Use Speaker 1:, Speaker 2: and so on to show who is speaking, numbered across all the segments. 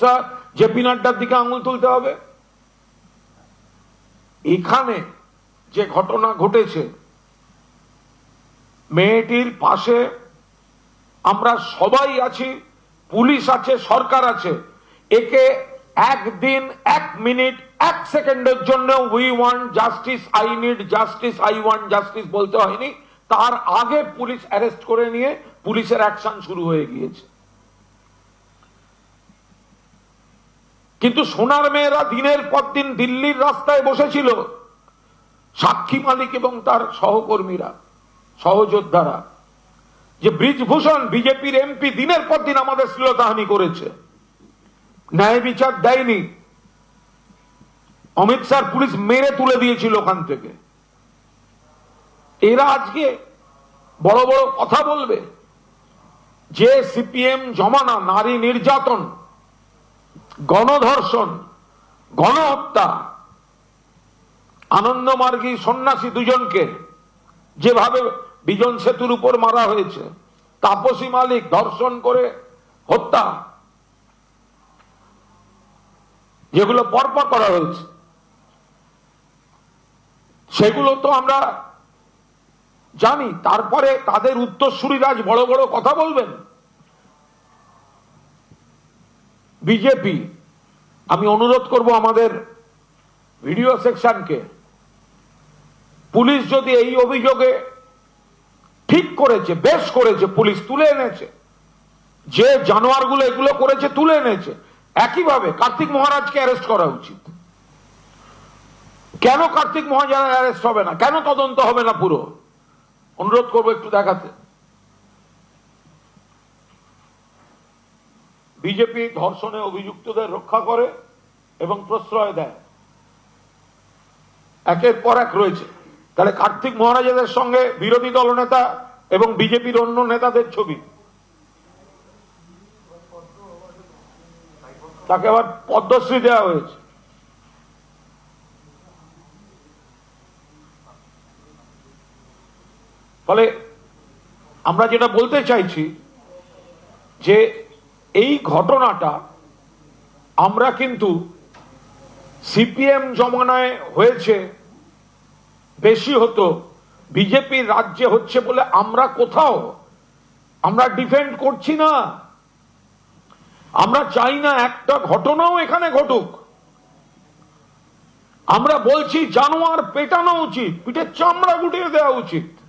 Speaker 1: Shah JP নাড্ডার দিকে আঙুল তুলতে হবে। এখানে যে ঘটনা ঘটেছে, মেয়েটির পাশে আমরা সবাই আছি, পুলিশ আছে, সরকার আছে। একে একদিন, এক মিনিট, এক সেকেন্ডের জন্য we want justice I need justice I want justice বলতে হয়নি। তার আগে পুলিশ অ্যারেস্ট করে নিয়ে পুলিশের অ্যাকশন শুরু হয়ে গিয়েছে। কিন্তু সোনার মেয়েরা দিনের পর দিন দিল্লির রাস্তায় বসেছিল। সাক্ষী মালিক এবং তার সহকর্মীরা, সহযোদ্ধারা, যে ব্রিজভূষণ বিজেপির এমপি দিনের পর দিন আমাদের শ্লীলতাহানি করেছে। ন্যায় বিচার দেয়নি। অমিত শাহ পুলিশ মেরে তুলে দিয়েছিল ওখান থেকে। এরা আজকে বড় বড় কথা বলবে। যে সিপিএম জমানা, নারী নির্যাতন গণধর্ষণ, গণহত্যা, আনন্দমার্গী সন্ন্যাসী দুজনকে যেভাবে বিজন সেতুর উপর মারা হয়েছে, তাপসী মালিক ধর্ষণ করে হত্যা, যেগুলো পরপর করা হয়েছে। সেগুলো তো আমরা জানি। তারপরে তাদের উত্তরসূরিরা আজ বড় বড় কথা বলবেন। বিজেপি আমি অনুরোধ করব আমাদের ভিডিও সেকশনকে। পুলিশ যদি এই অভিযোগে ঠিক করেছে, বেশ করেছে, পুলিশ তুলে এনেছে, যে জানোয়ারগুলো এগুলো করেছে তুলে এনেছে, একইভাবে কার্তিক মহারাজকে অ্যারেস্ট করা উচিত। কেন কার্তিক মহারাজ অ্যারেস্ট হবে না? কেন তদন্ত হবে না পুরো? অনুরোধ করব একটু দেখাতে। বিজেপি ধর্ষণে অভিযুক্তদের রক্ষা করে এবং প্রশ্রয় দেয়। একের পর এক রয়েছে। তাহলে কার্তিক মহারাজের সঙ্গে বিরোধী দলনেতা এবং বিজেপির অন্য নেতাদের ছবি। তাকে আবার পদ্মশ্রী দেওয়া হয়েছে। ফলে আমরা যেটা বলতে চাইছি যে এই ঘটনাটা আমরা কিন্তু সিপিএম জমানায় হয়েছে, বেশি হতো বিজেপির রাজ্যে হচ্ছে বলে আমরা কোথাও, আমরা ডিফেন্ড করছি না। আমরা চাই না একটা ঘটনাও এখানে ঘটুক। আমরা বলছি জানোয়ার পেটানো উচিত পিঠের চামড়া গুটিয়ে দেওয়া উচিত।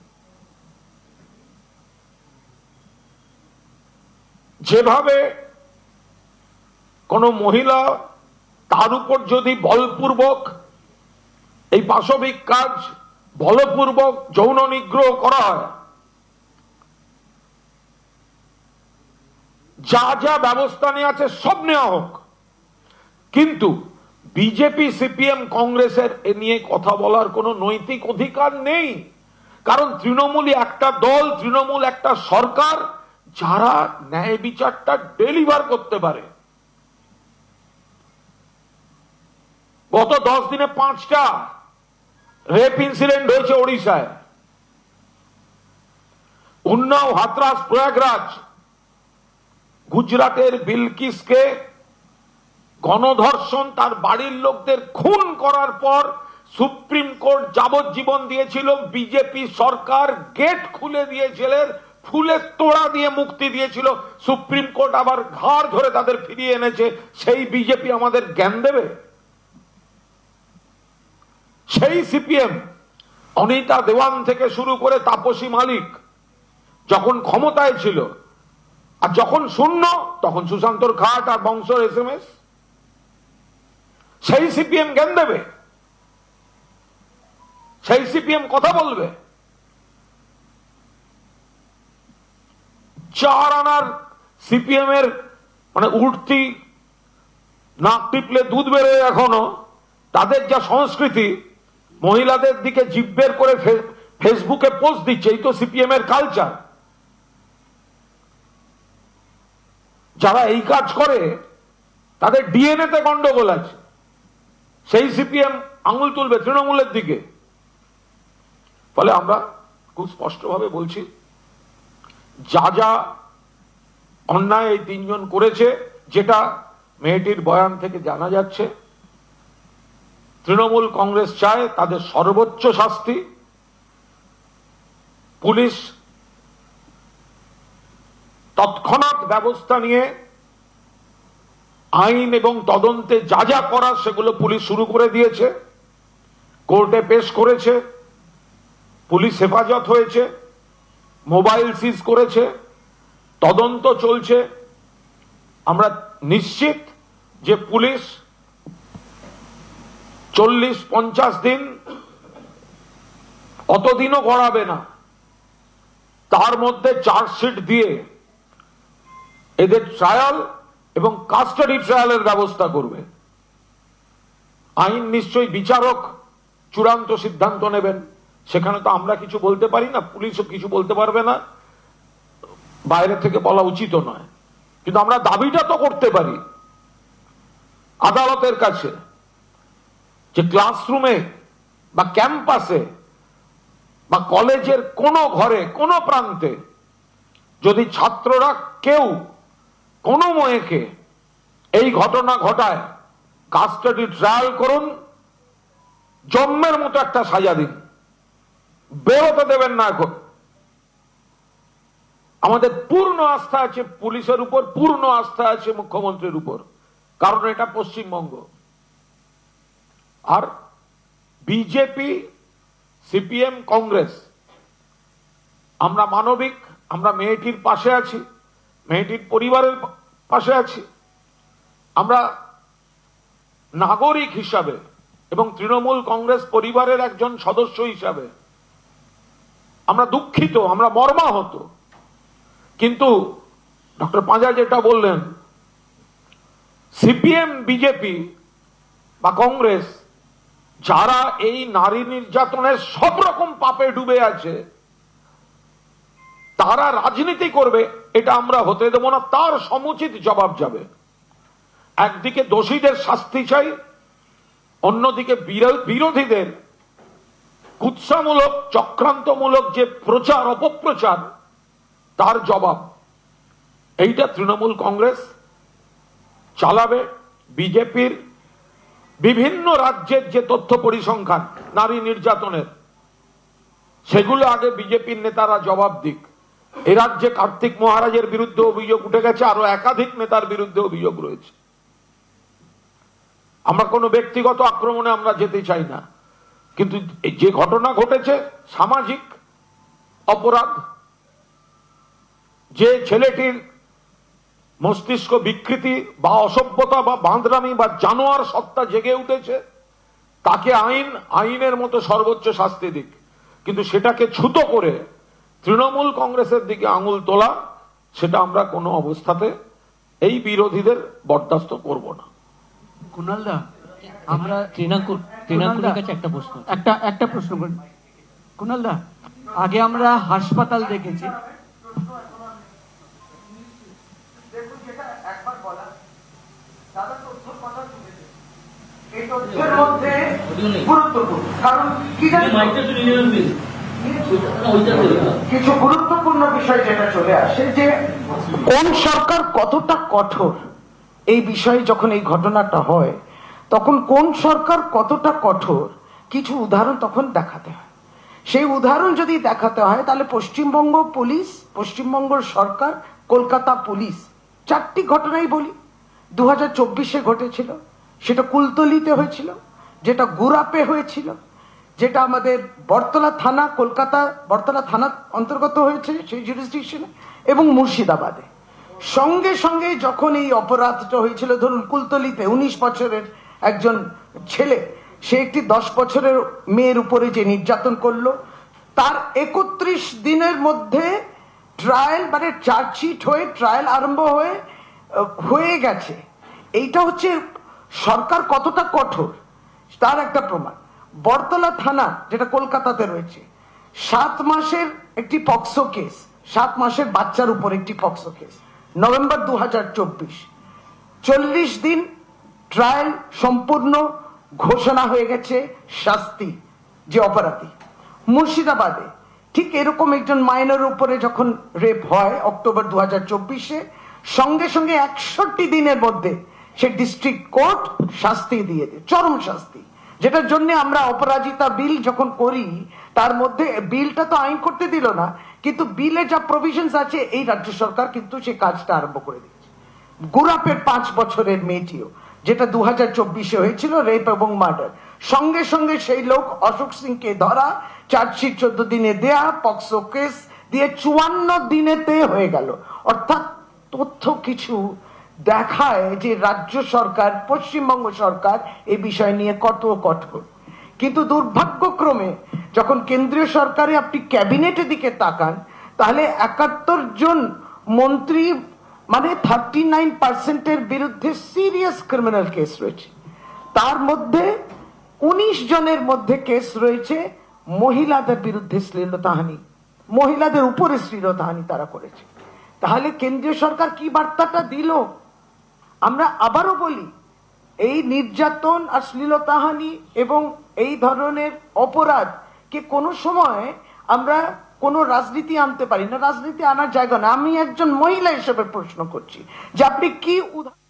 Speaker 1: যেভাবে কোন মহিলা তার উপর যদি বলপূর্বক এই পাশবিক কাজ বলপূর্বক যৌন নিগ্রহ করা হয়, যা যা ব্যবস্থা নিয়ে আছে সব নেওয়া হোক। কিন্তু বিজেপি, সিপিএম, কংগ্রেসের এ নিয়ে কথা বলার কোনো নৈতিক অধিকার নেই। কারণ তৃণমূলই একটা দল, তৃণমূল একটা সরকার যারা ন্যায় বিচারটা ডেলিভার করতে পারে। গত দশ দিনে পাঁচটা রেপ ইনসিডেন্ট হয়েছে ওড়িশায়। উন্নাও, হাতরাস, প্রয়াগরাজ, গুজরাটের বিলকিসকে গণধর্ষণ তার বাড়ির লোকদের খুন করার পর সুপ্রিম কোর্ট যাবজ্জীবন দিয়েছিল, বিজেপি সরকার গেট খুলে দিয়েছিলেন ফুলের তোড়া দিয়ে মুক্তি দিয়েছিল। সুপ্রিম কোর্ট আবার ঘাড় ধরে তাদের ফিরিয়ে এনেছে। সেই বিজেপি আমাদের জ্ঞান দেবে? সেই সিপিএম, অনিতা দেওয়ান থেকে শুরু করে তাপসী মালিক, যখন ক্ষমতায় ছিল, আর যখন শূন্য, তখন সুশান্তর খাট আর বংশর এস এম এস। সেই সিপিএম জ্ঞান দেবে? সেই সিপিএম কথা বলবে? চার আনার সিপিএম এর মানে উঠতি, নাক টিপলে দুধ বেরোয় এখনও, তাদের যা সংস্কৃতি, মহিলাদের দিকে জিব্বের করে ফেসবুকে পোস্ট দিচ্ছে, এই তো সিপিএম এর কালচার যারা এই কাজ করে, তাদের ডিএনএ তে গন্ডগোল আছে। সেই সিপিএম আঙুল তুলবে তৃণমূলের দিকে। ফলে আমরা খুব স্পষ্টভাবে বলছি যা যা অন্যায় এই তিনজন করেছে, যেটা মেয়েটির বয়ান থেকে জানা যাচ্ছে, তৃণমূল কংগ্রেস চায় তাদের সর্বোচ্চ শাস্তি, পুলিশ তৎক্ষণাৎ ব্যবস্থা নিয়ে আইন এবং তদন্তে যা যা করার সেগুলো পুলিশ শুরু করে দিয়েছে, কোর্টে পেশ করেছে, পুলিশ হেফাজত হয়েছে। মোবাইল সিজ করেছে, তদন্ত চলছে। আমরা নিশ্চিত যে পুলিশ চল্লিশ পঞ্চাশ দিন অতদিনও গড়াবে না। তার মধ্যে চার্জশিট দিয়ে এদের ট্রায়াল এবং কাস্টাডি ট্রায়ালের ব্যবস্থা করবে। আইন নিশ্চয়ই বিচারক চূড়ান্ত সিদ্ধান্ত নেবেন। সেখানে তো আমরা কিছু বলতে পারি না, পুলিশও কিছু বলতে পারবে না। বাইরে থেকে বলা উচিত নয়। কিন্তু আমরা দাবিটা তো করতে পারি আদালতের কাছে যে ক্লাসরুমে বা ক্যাম্পাসে বা কলেজের কোনো ঘরে, কোনো প্রান্তে যদি ছাত্ররা কেউ, কোনো মেয়েকে এই ঘটনা ঘটায়, কাস্টাডি ট্রায়াল করুন, জন্মের মতো একটা সাজা দিন। বেরোতে দেবেন না এখন। আমাদের পূর্ণ আস্থা আছে পুলিশের উপর, পূর্ণ আস্থা আছে মুখ্যমন্ত্রীর উপর। কারণ এটা পশ্চিমবঙ্গ। আর বিজেপি, সিপিএম, কংগ্রেস, আমরা মানবিক, আমরা মেয়েটির পাশে আছি, মেয়েটির পরিবারের পাশে আছি। আমরা নাগরিক হিসাবে এবং তৃণমূল কংগ্রেস পরিবারের একজন সদস্য হিসাবে আমরা দুঃখিত, আমরা মর্মাহত। কিন্তু ডক্টর পাঁজা যেটা বললেন, সিপিএম, বিজেপি বা কংগ্রেস, যারা এই নারী নির্যাতনের সব রকম পাপে ডুবে আছে, তারা রাজনীতি করবে, এটা আমরা হতে দেব না, তার সমুচিত জবাব যাবে। একদিকে দোষীদের শাস্তি চাই, অন্যদিকে বিরো- বিরোধীদের কুৎসামূলক, চক্রান্তমূলক যে প্রচার, অপপ্রচার, তার জবাব এইটা তৃণমূল কংগ্রেস চালাবে বিজেপির বিভিন্ন রাজ্যের যে তথ্য পরিসংখ্যান, নারী নির্যাতনের, সেগুলো আগে বিজেপির নেতারা জবাব দিক। এ রাজ্যে কার্তিক মহারাজের বিরুদ্ধে অভিযোগ উঠে গেছে, আরও একাধিক নেতার বিরুদ্ধে অভিযোগ রয়েছে। আমরা কোনো ব্যক্তিগত আক্রমণে আমরা যেতে চাই না। কিন্তু যে ঘটনা ঘটেছে, সামাজিক অপরাধ, যে ছেলেটির মস্তিষ্ক বিকৃতি বা অসভ্যতা বা বাঁধরামি বা জানোয়ার সত্তা জেগে উঠেছে, তাকে আইন, আইনের মতো সর্বোচ্চ শাস্তি দিক। কিন্তু সেটাকে ছুতো করে তৃণমূল কংগ্রেসের দিকে আঙুল তোলা, সেটা আমরা কোনো অবস্থাতে এই বিরোধীদের বরদাস্ত করব না।
Speaker 2: কুণালদা আমরা
Speaker 3: তৃণাঙ্কুর তৃণাঙ্কুরের কাছে একটা প্রশ্ন
Speaker 2: একটা একটা প্রশ্ন করি। কুণালদা আগে আমরা হাসপাতাল দেখেছি।
Speaker 4: এই তথ্যের মধ্যে গুরুত্বপূর্ণ কারণ কি কিছু গুরুত্বপূর্ণ বিষয় যেটা চলে আসে যে কোন সরকার কতটা কঠোর? এই বিষয়ে যখন এই ঘটনাটা হয় তখন কোন সরকার কতটা কঠোর, কিছু উদাহরণ তখন দেখাতে হয়। সেই উদাহরণ যদি দেখাতে হয়, তাহলে পশ্চিমবঙ্গ পুলিশ, পশ্চিমবঙ্গ সরকার, কলকাতা পুলিশ, চারটি ঘটনাই বলি। দু হাজার চব্বিশে ঘটেছিল, সেটা কুলতলিতে হয়েছিল, যেটা গুরাপে হয়েছিল, যেটা আমাদের বটতলা থানা, কলকাতা বটতলা থানা অন্তর্গত হয়েছে সেই জুরিসডিকশনে এবং মুর্শিদাবাদে। সঙ্গে সঙ্গে যখন এই অপরাধটা হয়েছিল, ধরুন কুলতলিতে, উনিশ বছরের একজন ছেলে, সে একটি দশ বছরের মেয়ের উপরে যে নির্যাতন করল, তার একত্রিশ দিনের মধ্যে ট্রায়াল মানে চার্জশিট হয়ে ট্রায়াল আরম্ভ হয়ে হয়ে গেছে। এইটা হচ্ছে সরকার কতটা কঠোর, তার একটা প্রমাণ। বরতলা থানা, যেটা কলকাতাতে রয়েছে, সাত মাসের একটি পক্সো কেস সাত মাসের বাচ্চার উপর একটি পক্সো কেস নভেম্বর দু হাজার চব্বিশ। চল্লিশ দিন ট্রায়াল সম্পূর্ণ ঘোষণা হয়ে গেছে শাস্তি, যে অপরাধী। মুর্শিদাবাদে ঠিক এরকম একজন মাইনর উপরে যখন রেপ হয় অক্টোবর দু হাজার চব্বিশে, সঙ্গে সঙ্গে একষট্টি দিনের মধ্যে সে ডিস্ট্রিক্ট কোর্ট শাস্তি দিয়ে দেয়, চরম শাস্তি। যেটার জন্য আমরা অপরাজিতা বিল যখন করি, তার মধ্যে বিলটা তো আইন করতে দিল না, কিন্তু বিলে যা প্রভিশনস আছে, এই রাজ্য সরকার কিন্তু সে কাজটা আরম্ভ করে দিয়েছে। গুরাপের পাঁচ বছরের মেয়েটিও যেটা দু হাজার চব্বিশে হয়েছিল রেপ এবং মার্ডার। সঙ্গে সঙ্গে সেই লোক অশোক সিংকে ধরা, চার্জশিট চোদ্দ দিনে দেয়া, পক্সো কেস দিয়ে চুয়ান্ন দিনেতে হয়ে গেল। অর্থাৎ তথ্য কিছু দেখায় যে রাজ্য সরকার, পশ্চিমবঙ্গ সরকার এই বিষয় নিয়ে কত কঠোর। কিন্তু দুর্ভাগ্যক্রমে যখন কেন্দ্রীয় সরকারে আপনি ক্যাবিনেটের দিকে তাকান, তাহলে একাত্তর জন মন্ত্রী মানে থার্টি নাইন পার্সেন্টের বিরুদ্ধে সিরিয়াস ক্রিমিনাল কেস রয়েছে। তার মধ্যে উনিশ জনের মধ্যে কেস রয়েছে, মহিলাদের বিরুদ্ধে শ্লীলতাহানি। মহিলাদের উপরে শ্লীলতাহানি তারা করেছে। তাহলে কেন্দ্রীয় সরকার কি বার্তাটা দিল? আমরা আবারও বলি, এই নির্যাতন আর শ্লীলতাহানি এবং এই ধরনের অপরাধ কে কোনো সময় আমরা কোনো রাজনীতি আনতে পারি না। রাজনীতি আনার জায়গা না। আমি একজন মহিলা হিসেবে প্রশ্ন করছি যে আপনি কি উদাহরণ